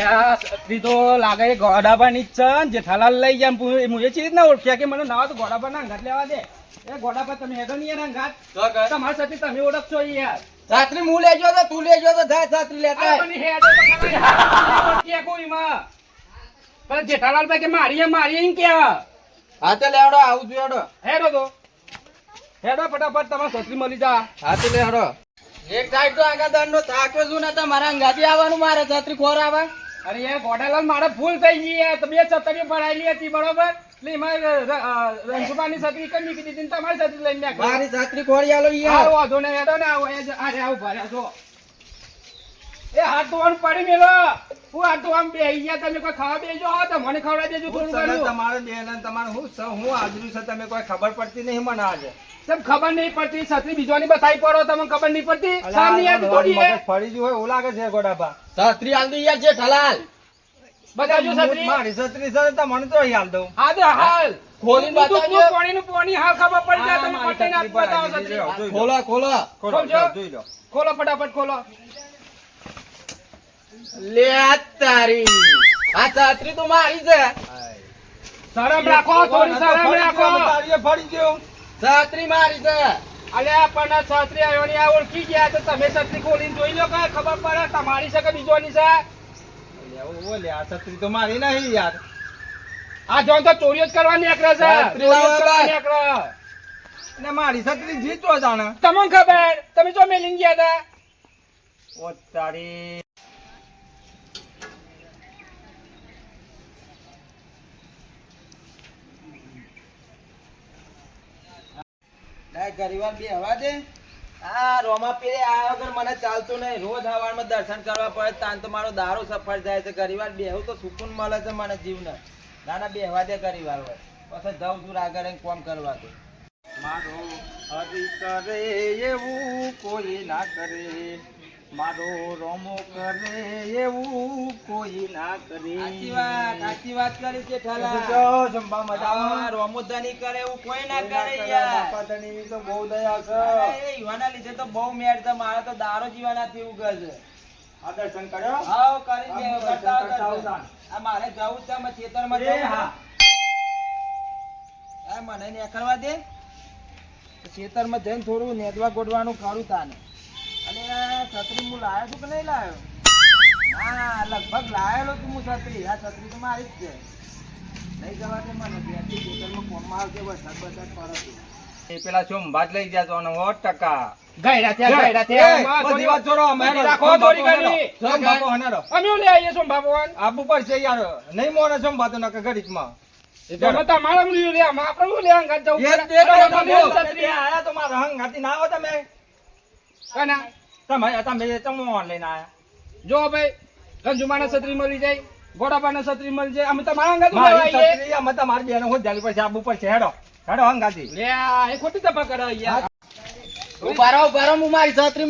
લે આ છત્રી તો લાગે ગોડાબાની જ છે જેઠાલાલ લઈ જાય હું હું એ ચીજ ના ઓળખ્યા કે મને નવા તો ગોડાબા ના લેવા દે. એ ગોડાબા તમે હેડો નહીં યાર અંગાત તમારી સાથે તમે ઓળખશો યાર. છત્રી હું લેજો તો તું લેજો તો છત્રી લેતા. પણ જેઠાલાલ ભાઈ કે મારી હે, મારી એમ? કેવા હા તે લેવડો આવું છું હેડો હેડો તો. હેડો ફટાફટ તમારે છત્રી મળી જા. હા તે લેવડો. એક સાઈડ તો આગળ દંડનો થાક્યો છું ને તો મારા અંગાથી આવવાનું મારે છત્રી ખોર આવે અરે યાર ગોડાલાલ મારે ભૂલ થઈ ગઈ યાર. બે છત્રીઓ ભરાયેલી હતી બરોબર? એટલે એમાં ર- અ, રંજુબાની છત્રી કઈ નીકળી દીધી તમારી છત્રી લઈને મેં મારી છત્રી ખોરી આલો યાર. વાંધો નહીં, હેડો ને આવો, અરે આવો ભર્યા છો. એ હાથ ધોવાનું પડી મેલો. હું હાથ ધોવામાં બે ગયા. તમે કોઈ ખાવા બેજો? આ તો મને ખવડાવી દેજો થોડું તમારે બેન તમારે હું હું હાજરી છે તમે કોઈ ખબર પડતી નહીં મને આજે. તમને ખબર નહીં પડતી છત્રી બીજવાની બતાવી પડો તમને ખબર નહીં પડતી? સામની યાદ થોડી હે. ફરી જો હોય એવું લાગે છે ગોડાબા છત્રી આલ દઈ યાર છે ઠલાલ બતાવજો છત્રી. મારી છત્રી સાથે તો મને તો અહીં હાલ દઉં. હા તો હાલ. ખોલીને દૂધનું પાણી નું પાણી હાલ ખબર પડી જાય તમે છત્રી પર બતાવો છત્રી. જજો. ખોલો ખોલો. જોઈ લો ખોલો ફટાફટ ખોલો. લે આ તારી. આ છત્રી તો મારી છે. શરમ રાખો થોડી શરમ રાખો. ફરી ગયો. છત્રી મારી છે. અલ્યા આપણને છત્રી આવ્યો ને આ ઓળખી ગયા તો તમે છત્રી ખોલીને જોઈ લો કે ખબર પડે તમારી છે કે બીજોની છે? ઓલે આ છત્રી તો મારી નહીં યાર. આ જોન તો ચોરીઓ જ કરવાની નીકળે છે. ચોરીઓ ને મારી છત્રી જીતો જાણે. તમને ખબર? તમે જો મેલિંગ ગયા હતા ઓ તારી. ડાય ગરીવાર બે હવા દે. આ રોમા પીરે, આ વગર મને ચાલતું નહીં. રોજ હવારમાં દર્શન કરવા પડે, તાન તો મારો દારૂ સફળ જાય છે. ગરીવાર બેહું તો સુકૂન મળે છે મને જીવને. ના ના, બેહવા દે ગરીવાર હોય પછી જાઉં છું આગળ એમ કોમ કરવા દે. મારો હરી કરે એવું કોઈ ના કરે. મારો રોમો કરે એવું કોઈ ના કરે. સાચી વાત સાચી વાત કરી છે ઠાલા. જંબા મજા રોમોદાની કરે એવું કોઈ ના કરે યાર. તો બહુ દયા છે. એ યુવાના લીધે તો બહુ મેર છે મારે તો દારો જીવાના થી ઉગે છે આ દર્શન કર્યો? હાવ કરી દે બતાવ આ મારે જવું છે અમે ખેતરમાં જવું હા. આ મને ને કરવા દે. ખેતરમાં જઈને થોડું નેદવા ગોડવાનું ખરું તાને. અને છત્રી હું લાયો છું કે નહીં લાયો? હા લગભગ લાયેલો છું હું છત્રી. આ છત્રી તો મારી જ છે. નહીં જવા દે મને ત્યાંથી. હોટલમાં ફોનમાં આવશે વરસાદ વરસાદ પડે છે એ પેલા છો ભાત લઈ ગયા તો સો ટકા. ગયડા ત્યાં ગયડા ત્યાં બધી વાત છોડો, અમે રાખો થોડી ઘણી સોમ બાપો હનારો. અમે લઈ આવીએ છો ભગવાન આબુ પર છે યાર. નહીં મોને સોમ બાતો નકર કે તમે માં ના આવો તમે. કના? તમે તમે તમે લઈને આયા. જો ભાઈ રંજુમાને છત્રી મળી જાય ગોડાબાને છત્રી મળી જાય અમે તમારા અંગાત મારી. છત્રી અમે તમારી બેનો હું જાલી પર આબુ પર છે હેડો હેડો લે એ ખોટી તપા કરે યાર ઉભારો હું મારી છત્રી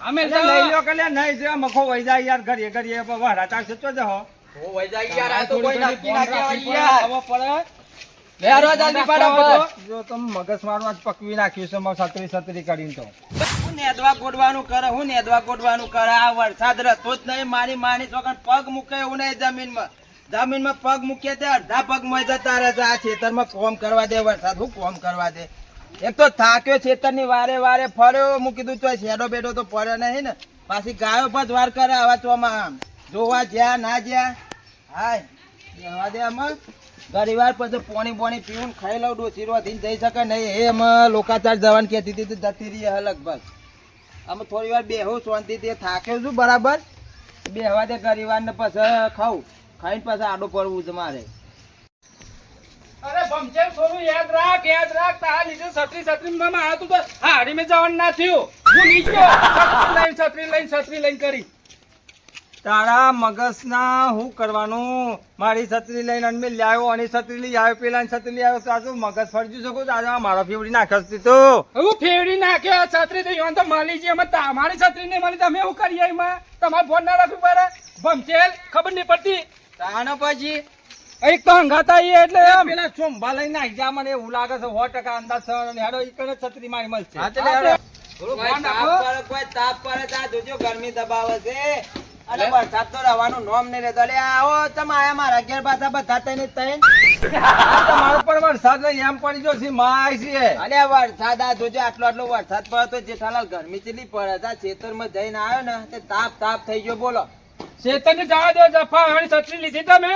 અમે લઈ લ્યો કે નહીં જે મખો વઈ જાય યાર જહો આ તો કોઈ નક્કી ના કહેવાય ફટાફટ જો તમે મગજ મારું આજ પકવી નાખ્યું છે મારું છત્રી છત્રી કરીને તો. હું નેદવા ગોડવાનું કરે હું નેદવા ગોડવાનું કરે. આ વરસાદ રહેતો જ નહીં મારી માની છોકર પગ મૂકે એવું નહીં જમીનમાં. જમીનમાં પગ મૂકીએ તે અડધા પગમાં જતા રહે છે. આ ખેતરમાં કોમ કરવા દે વરસાદ હું કોમ કરવા દે? એક તો થાક્યો ખેતરની વારે વારે ફર્યો મૂકી કીધું તો શેડો બેડો તો પડ્યો નહીં ને. પાછી ગાયો પર વાર કરે આવા ચોમાં આમ. જોવા જ્યાં ના જ્યાં. હાય. બેહવા દે આમાં. ગરીવાર પછી પોણી પોણી પીવું ખાઈ લઉં ડોસી થી જઈ શકે નહીં. એ અમે લોકાચાર જવાનું કહેતી હતી, તો જતી રહી હે લગભગ. અમે થોડી વાર બેહું શાંતિથી થાક્યો છું, બરાબર. બેહવા દે ગરીવાર ને પછી ખાઉં. ખાઈને પછી આડો પડવું છે મારે. અરે ભમચેર થોડું યાદ રાખ યાદ રાખ, તારા લીધે છત્રી છત્રી માં આ તું તો હાડી મેં જવાનું ના થયું. હું નીચે છત્રી લઈને છત્રી લઈને છત્રી લઈને કરી. તારા મગજના હું કરવાનું? મારી છત્રી લઈને અને મેં લાવ્યો અને છત્રી લઈ આવ્યો પેલા છત્રી લઈ આવ્યો. તો મગજ ફરજી શકું દાદા મારો ફેવડી નાખ્યો છે તો. હું ફેવડી નાખ્યો છત્રી તો યોન તો માલી છે અમે તમારી છત્રી નહીં મળી તમે શું કરીએ એમાં? તમારે ફોન ના રાખવું પડે? ભમચેલ ખબર નહીં પડતી? તાનો પછી? એક તો હંગાતા આઈએ એટલે. પેલા ચોંભા લઈને આવી જા મને એવું લાગે છે સો ટકા અંદાજ છે હેડો એક છત્રી મારી મળશે. હા, હેડો. તાપ રાખો. કોઈ તાપ પડે તો જોજો ગરમી દબાવે છે. અરે વરસાદ તો રવાનું નોમ નહીં રહેતો. અલે આવો તમે આયા મારા ઘેર પાછા બધા તઈન તમારો પણ વરસાદ નહીં એમ પડી ગયો છે માય છે અલે વરસાદ આ જોજો આટલો આટલો વરસાદ પડે તો જેઠાલાલ ગરમી ચેટલી પડે આ ખેતરમાં જઈને આવ્યો ને તે તાપ તાપ થઈ ગયો બોલો. શેતરને જવા દો જફા હવે છત્રી લીધી તમે?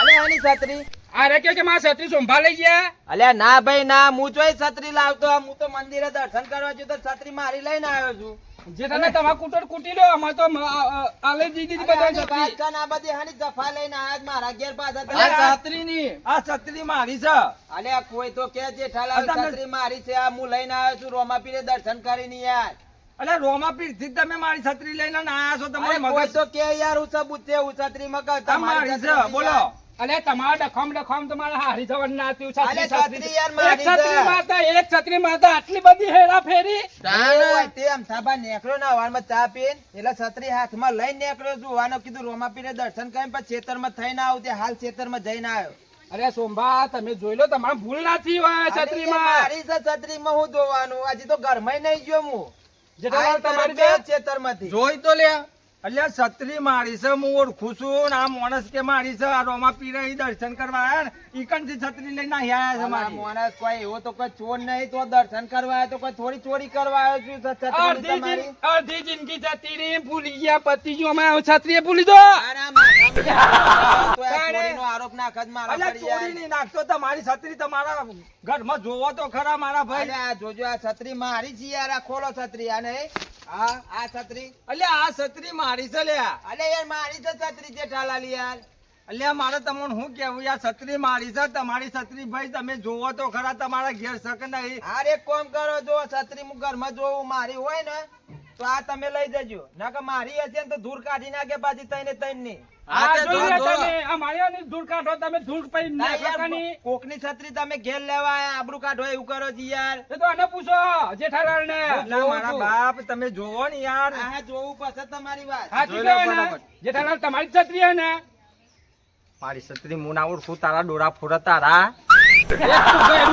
અલે આની છત્રી? અરે કે કે મારા છત્રી સંભાળી લઈ ગયા? અલ્યા ના ભાઈ ના હું જોઈ છત્રી લાવતો. હું તો મંદિરે દર્શન કરવા છું તો છત્રી મારી લઈને આવ્યો છું. જે તમે તમારા કૂટર કુટી લો અમાર તો આલે આ- આ- આ હતી બધા બાદશાહ ના બધી હાની જફા લઈને આજ મારા ઘેર પાછા આ છત્રી ની આ છત્રી મારી છે. અલ્યા કોઈ તો કે જેઠાલાલ આ છત્રી મારી છે આ હું લઈને આવ્યો છું રોમાપીરે દર્શન કરીને યાર. અલે રોમા પીરથી તમે મારી છત્રી લઈને આયા છો તમારે મગજ તો કે યાર હું સબૂત છે હું છત્રી મગજ તમારી છે બોલો. અલે તમારા ડખમ ડખમ તમારા હારી જવાનું ના થયું છત્રી અલે છત્રી યાર મારી એક છત્રી માતા એક છત્રી માતા આટલી બધી હેરા ફેરી? તે આમ થાબા નેકળ્યો ને હવારમાં ચા પીન એટલે છત્રી હાથમાં લઈને નીકળ્યો છું કીધું રોમાપીરે દર્શન કરીને પછી ખેતરમાં થઈને આવું તે હાલ ખેતરમાં જઈને આવ્યો. અરે સોમભા તમે જોઈ લો તમારે ભૂલ ના થઈ હોય છત્રી માં છત્રીમાં. મારી છે છત્રીમાં હું ધોવાનું હજી તો ઘરમાં નહીં ગયો હું. આ તમારી તરત છે? જોઈ તો લે અલ્યા છત્રી મારી છે હું ઓળખું છું આ માણસ કે મારી છે આ રોમા પીરે દર્શન કરવા આયા ને ઈકનથી છત્રી લઈને આયા છે મારી. માણસ કોઈ એવો તો કોઈ ચોર નહીં તો દર્શન કરવા આવ્યો તો કોઈ થોડી ચોરી કરવા આવ્યો છું અડધી જિંદગી જતી રહી ભૂલી ગયા પતિ જો અમે છત્રીએ ભૂલી દો. અરે તો મારા છત્રી તમારા ઘરમાં જોવો તો ખરા મારા ભાઈ. જોજો આ છત્રી મારી છે યાર આ ખોલો છત્રી. આ નહીં આ આ છત્રી. અલ્યા આ છત્રી મારી છે લ્યા. અલે યાર મારી છે છત્રી જેઠાલાલ યાર અલ્યા મારે તમને શું કેવું યાર છત્રી મારી છે તમારી છત્રી ભાઈ તમે જોવો તો ખરા તમારા ઘેર શક નહીં. હારે એક કામ કરો જો છત્રી હું ઘરમાં જોવું મારી હોય ને તો આ તમે લઈ જજો. નકર મારી હશે ને તો ધૂળ કાઢી નાખે પાછી તઈને તઈને. ની કોકની છત્રી તમે ઘેર લેવા કાઢો એવું કરો છો યાર. એ તો આને પૂછો જેઠાલાલ મારા બાપ તમે જોવો ને યાર. આ જોવું પછી તમારી વાત. જેઠાલાલ તમારી છત્રી હે ને? મારી છત્રી હું ના ઓળખું તારા ડોરા ફોડા તારા. એક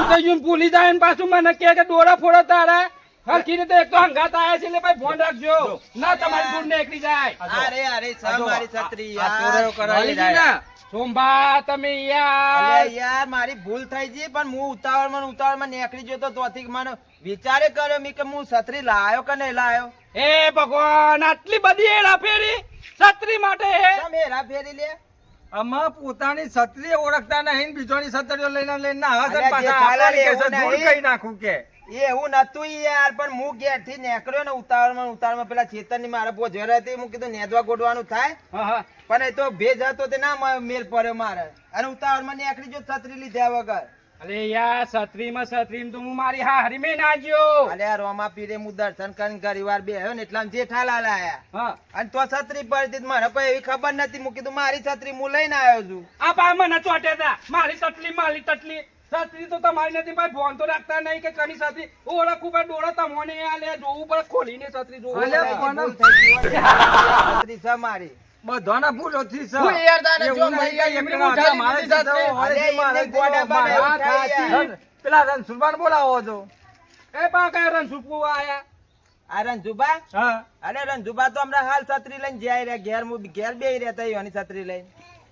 થઈ ગયું ભૂલી જાય પાછું મને કે દોરા ફોડા તારા. હરખી રીતે એક તો હંગાત આયા છે એટલે ભાઈ ફોન રાખજો. ના તમારી દૂર ને એકલી જાય. અરે અરે સા મારી છત્રી યાર. કરાવી જાય. સોમભા તમે યાર. યાર મારી ભૂલ થઈ ગઈ પણ હું ઉતાવળમાં ઉતાવળમાં નીકળી ગયો તો તોથી મને વિચારે કર્યો મી કે હું છત્રી લાયો કે નહીં લાયો? હે ભગવાન આટલી બધી હેરા ફેરી? છત્રી માટે હેરા ફેરી લે? આમાં પોતાની છત્રી ઓળખતા નહીં બીજોની છત્રીઓ લઈને લઈને ના હશે પાછા દૂર. કઈ નાખું કે. એ એવું નતું યાર પણ હું ઘેરથી નીકળ્યો ને ઉતાવળમાં ઉતાવળમાં પેલા ચેતનની મારે પોઝર હતી હું કીધું નેદવા ગોડવાનું થાય. પણ એ તો ભેજ હતો તે ના મેલ પડ્યો મારે. અને ઉતાવળમાં નીકળી જો છત્રી લીધા વગર. અરે યાર છત્રીમાં છત્રી તો હું મારી હા હરીમે ના અલે આ રોમા પીરે હું દર્શન કરીને ઘરીવાર બે બેહ્યો ને એટલા જેઠાલાલ આયા. હા. અને તો છત્રી પડતી તો મને કોઈ એવી ખબર નથી મૂકી કીધું મારી છત્રી હું લઈને આવ્યો છું. આ પા મને ચોટે તા. મારી તટલી મારી તટલી. છત્રી તો તમારી નથી ભાઈ ફોન તો રાખતા નહીં કે કની છત્રી ઓળખું ભાઈ ડોળા તમને આલે જોવું પડે ખોલીને છત્રી જોવું. પણ-. છત્રી છે મારી. બધાના છે. હું યાર તારે જો ભાઈ એમની મારે અરે મારે ગોડા. પેલા બોલાવો એ આયા? આ હા. રણજુબા તો હમણાં હાલ છત્રી લઈને જાય રહ્યા ઘેર હું ઘેર બે રહ્યા એની છત્રી લઈને.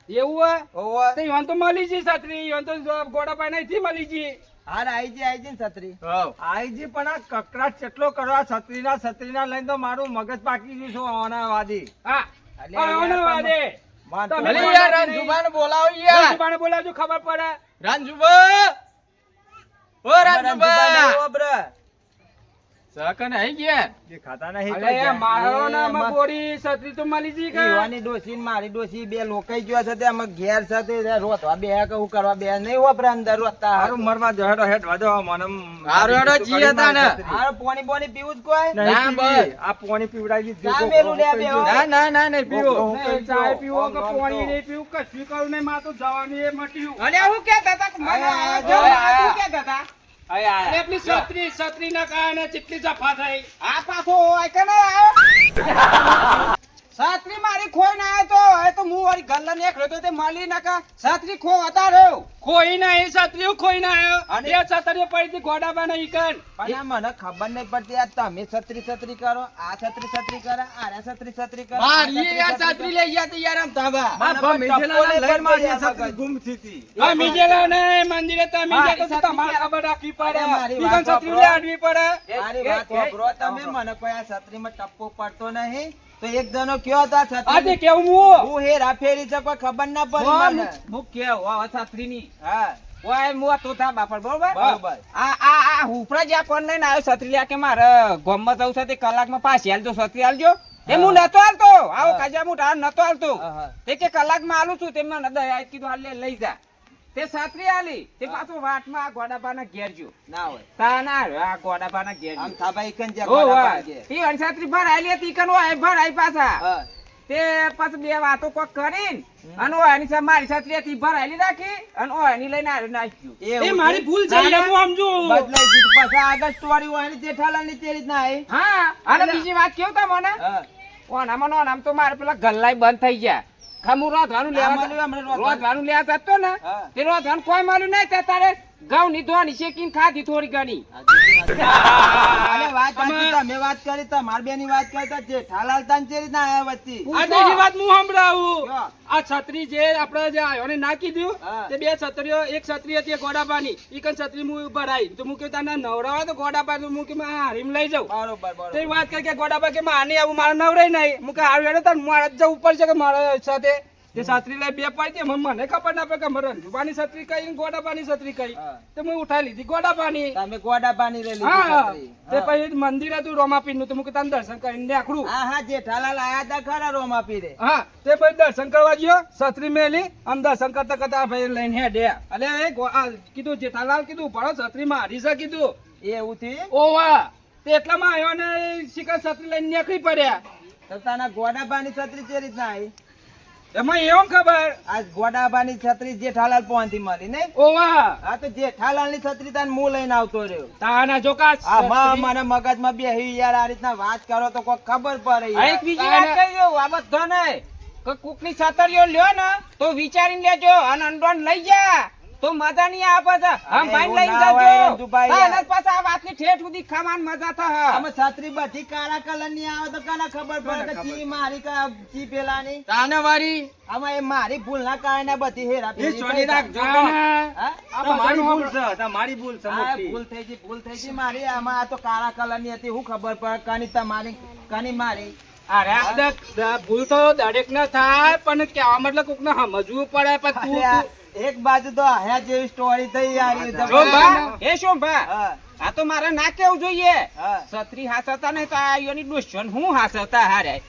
એવું હે ઓવો તો ઈવન તો મળી જી છત્રી ઈવન તો જો ગોડાભાઈ નહીં થી મળી જી હાલ આઈજી આઈ ને છત્રી. આઈજી પણ આ કકડાટ કેટલો કરવા છત્રીના છત્રીના લઈને તો મારું મગજ પાકી ગયું છું આના વાદી. હા. અલ્યા યાર, આનો વાદે. વાંધો તમે નહીં. યાર. રણછોડભાઈને બોલાવજો ખબર પડે. રંજુબા નહીં આઈ ગયા? જે ખાતા નહીં અલે મારો નામ બોડી સત્રી તો મળી જી કે ઈવાની ડોસી ને મારી ડોસી બે લોકાઈ ગયા છે તે અમે ઘેર છે તે રોતવા બે કે હું કરવા બે નહીં વાપરે અંદર રોતા હારું મરવા જો હેડો હેડવા દો મને હારું હેડો જી હતા ને. હારું પોણી પોણી પીવું જ કોઈ? ના બસ. આ પોણી પીવડાવી દીધું. ચા મેલું લે બે હો. નહીં, ચાય પીવો કે પાણી નહીં પીવું કશું કરું નહીં મારે તો જવાનું એ મટ્યું. અને હું કહેતા હતા મને આ જો, આ શું કહેતા હતા? પેલી છત્રી છત્રી ના કારણે કેટલી જફા થઈ. આ પાછો સાત્રી મારી ખોઈ ના આવ્યો તો એ ને હું નીકળ્યો તો તે માલી નાકા સાત્રી ખો હતા રહ્યો ખોઈ એ છત્રીઓ ખોઈ ના આવ્યો અને- એ છત્રીઓ પડી હતી ગોડાબા ના ઈકન. પણ આ મને ખબર નહીં પડતી આ તમે છત્રી છત્રી કરો આ છત્રી છત્રી કરો આ છત્રી છત્રી કરો આ મારી આ છત્રી સાત્રી લઈ ગયા તા યાર આમ તાબા મને પણ ટપ્પો લઈ મારી આ મગજ. ગુમ થતી આ મીજેલા ને મંદિરે તમે હા, ગયા તો તમાર ખબર રાખવી પડે? મારી ઈકન વાત છત્રીઓ વાપરો. લાડવી પડે? મારી વાત વાપરો તમે મને કોઈ આ છત્રીમાં ટપ્પો પડતો નહીં. તો એક જણો કયો હતા છત્રી? કેવું હું હું હેરા ફેરી છે કોઈ ખબર ના પડી મને. હું કેવું? આ સાત્રી ની હા. ઓય હું તો થા બાપર બરોબર? બરોબર. આ આ આ હુપરા જ્યાં કોણ લઈને આવ્યો છત્રી લ્યા કે મારે ગોમમાં જવું છે તે કલાકમાં પાછી હાલજો છત્રી હાલજો એ હું. નતો હાલતો આવો હા. કાજા હું નતો હાલતો હા, હા. તે કે કલાકમાં હાલું છું તેમના દયા કીધું હાલ લઈ જા. તે છત્રી આલી. તે પાછો વાટમાં આ ગોડાબાના ઘેર જો ના હોય. તા ના આ ગોડાબાના ઘેર આમ થાબા ઇકન જ્યાં ગોડાબા ઘેર તે પાડજે. ભર આલી ભરાયેલી હતી ઇકન હોય ભરાઈ પાછા. તે પાછ બે વાતો કોક કરીને અને ઓયાની સા મારી છત્રી હતી ભરાયેલી રાખી અને ઓયાની લઈને આ નાખ્યું એ મારી. ભૂલ છે ના, એમ હું સમજો બદલાઈ જીત પાછા આગળ સ્ટોરી હોય ને જેઠાલાલની તે રીતના આવી. હા અને બીજી વાત કેવું તા મને? ઓનામાં ને ઓનામાં તો મારે પેલા ગલ્લાય બંધ થઈ ગયા. ખમું રોધવાનું લેવા રોધવાનું. લેવા જતો ને. તે રોધવાનું કોઈ મળ્યું નહીં તારે ઘઉં ની ધોની શેકીને ખાધી થોડી ઘણી. અને વાત સાચી તમે વાત કરી તમાર બેની વાત કરી તો જેઠાલાલ તાન તે રીતના આયા વચ્ચે. આ તેની વાત હું સંભળાવું? કયો? આ છત્રી જે આપણે જે આયોને નાખી દીધું હા. તે બે છત્રીઓ એક છત્રી હતી એ ગોડાબાની ઈકન છત્રી હું ભરાઈ તો હું કહ્યું તને નવરાવા તો ગોડાબા તો હું કે મેં હરીમ લઈ જાઉં. બરોબર બરોબર. તે વાત કરી કે ગોડાબા કે મારે નહીં આવું મારે નવરાય નહીં. હું કે હારું હેડો તાર મારે જ જવું પડશે કે મારા સાથે? તે છત્રી લઈ બે પાડી દે મને ખબર ના પડે કે મારે રંજુબાની છત્રી કઈ ગોડાબાની છત્રી કઈ. તો મેં ઉઠાઈ લીધી ગોડાબાની. તમે ગોડા પાણી લઈ લીધી તે પછી મંદિર હતું રોમાપીરનું તો મુકે તને દર્શન કરીને નીકળું. હા હા જેઠાલાલ આયા તા ખરા રોમાપીરે. હા તે પછી દર્શન કરવા ગયો છત્રી મેલી અને દર્શન કરતા કરતા ભાઈ લઈને હેડે અલે કીધું જેઠાલાલ કીધું ભણો છત્રી હારી છે કીધું. એવું થયું ઓવા તે એટલામાં આવ્યો ને શિખર છત્રી લઈને નીકળી પડ્યા. તો તાના ગોડાબાની છત્રી તે રીતના આવી? એમાં એમ ખબર? આ ગોડાબાની છત્રી જેઠાલાલ પહોંચી મળી ને ઓવા. હા તો જેઠાલાલની છત્રી તાન મુ લઈને આવતો રહ્યો. તાના જોકા આ માં મને મગજમાં બેહી યાર આ રીતના વાત કરો તો કોઈ ખબર પડે એક બીજી વાત કહી દઉં આ બધો ને કે કોકની છતરીઓ લ્યો ને તો વિચારીને લેજો અને અંડોન લઈ જા. તો મજા નહીં આવે પાછા. આમ ભાઈ લઈને જજો. જ પાછા આ વાતની ઠેઠ સુધી ખાવાન મજા થા આમાં છત્રી બધી કાળા કલરની આવે તો કાના ખબર પડે કે ચી મારી કા ચી પેલાની? તાને વારી. આમાં એ મારી ભૂલ ના કારણે બધી હેરા એ છોડી રાખ જો આ તમારી ભૂલ છે મારી ભૂલ છે મોટી. ભૂલ થઈ ગઈ ભૂલ થઈ ગઈ મારી. આમાં આ તો કાળા કલરની હતી હું ખબર પડે કાની તમારી કાની મારી. અરે આ ભૂલ તો દરેક ને થાય પણ કેવા મતલબ કોક ને સમજવું પડે પણ તું- આ તું એક બાજુ તો આયા જેવી સ્ટોરી થઈ યાર એ શું શોભા આ તો મારે ના કેવું જોઈએ? છત્રી હાસતા નહીં તો આ યોની દુશ્મન હું હાસતા હારે?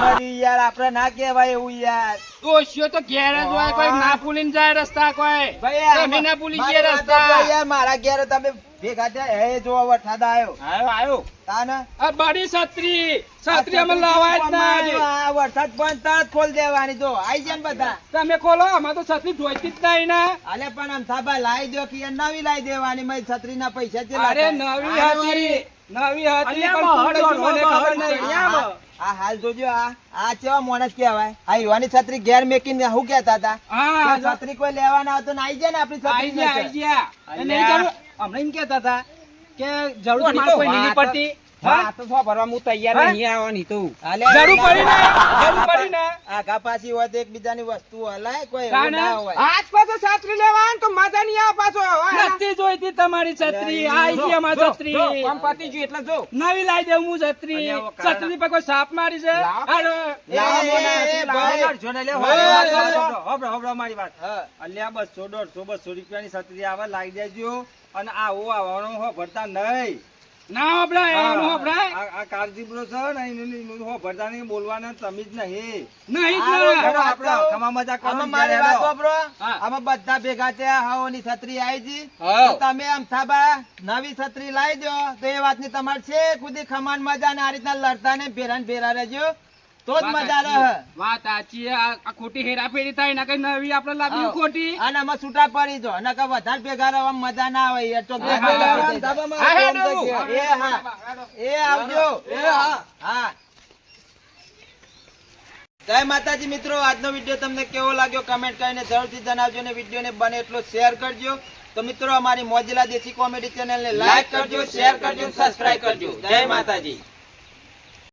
મરી યાર આપણે ના કહેવાય એવું યાર. ડોશીઓ તો ઘેર જ હોય કોઈ ના ભૂલીને જાય રસ્તા કોઈ. ભાઈ તમે ના ભૂલી ગયા રસ્તા. મારા ઘેર તમે ભેગા થયા જો વરસાદ આવ્યો આવ્યો આવ્યો તાને? આ બડી છત્રી. છત્રી અમે લાવાય જ જો વરસાદ પણ તરત ખોલ દેવાની જો આઈ જાય બધા. તમે ખોલો અમારે તો છત્રી જોઈતી જ નહીં ને. અલે પણ આમ સાબા લાવી દો કે નવી લાવી દેવાની મેં છત્રી ના પૈસા અરે નવી હતી નવી હતી પણ બહાર તું દોડો, મને ખબર નહીં. આ આ હાલ જોજો આ આ કેવા માણસ કહેવાય. આ યુવાની છત્રી ઘેર મેકીને હું કહેતા હતા? હા છત્રી કોઈ લેવાના હતો ને આવી જાય ને આપણી છત્રી આવી જાય ગયા. નહીં એમ કહેતા હતા કે જરૂર કોઈ નહીં પડતી હા? હા? તો શું ભરવા હું તૈયાર નહીં આવવાની તું. જરૂર પડી ને જરૂર પડી ને. આગા પાછી હોય તો એકબીજાની વસ્તુ હલાય કોઈ ના હોય. આજ પાછો છત્રી લેવા તો મજા નહીં આવે પાછો નથી જોઈતી તમારી છત્રી. આઈ ગઈ અમારી છત્રી. આમ પતી ગયું એટલે જો. નવી લાવી દઉં હું છત્રી. છત્રી પર કોઈ સાપ મારી છે? મારી વાત. અલ્યા બસો દોઢસો બસો રૂપિયાની છત્રી આવે લાવી દેજો અને આવું આવવાનું હોભળતા નહીં. ના હોભળાય એનું હોભળાય. આ કાળજીપુરો છે ને એનું એનું હોભળતા નહીં બોલવાના તમે જ નહીં નહીં આ જ લોકો નહીં. આપણે ખમા મજા કરો આમાં મારી વાત હેડો. વાપરો. બધા ભેગા થયા હાઓની છત્રી આવી જી. તો તમે આમ થાબા નવી છત્રી લાવી દો તો એ વાતની તમારે છે ખુદી ખમાન મજા ને આ રીતના લડતા ને ભેરા ને ભેરા રહેજો. તો જ મજા રહે. વાત સાચી. આ ખોટી હેરાફેરી થાય ને કઈ નવી આપણે લાવી ખોટી. અને આમાં છૂટા પડી જો. અને કે વધારે ભેગા રહેવા મજા ના આવે એ તો. એ હા. એ આવજો. એ હા. હા. જય માતાજી મિત્રો. આજનો વીડિયો તમને કેવો લાગ્યો કમેન્ટ કરીને જરૂરથી જણાવજો અને વિડીયોને બને એટલો શેર કરજો. તો મિત્રો અમારી મોજીલા દેશી કોમેડી ચેનલને લાઈક કરજો શેર કરજો સબસ્ક્રાઇબ કરજો. જય માતાજી.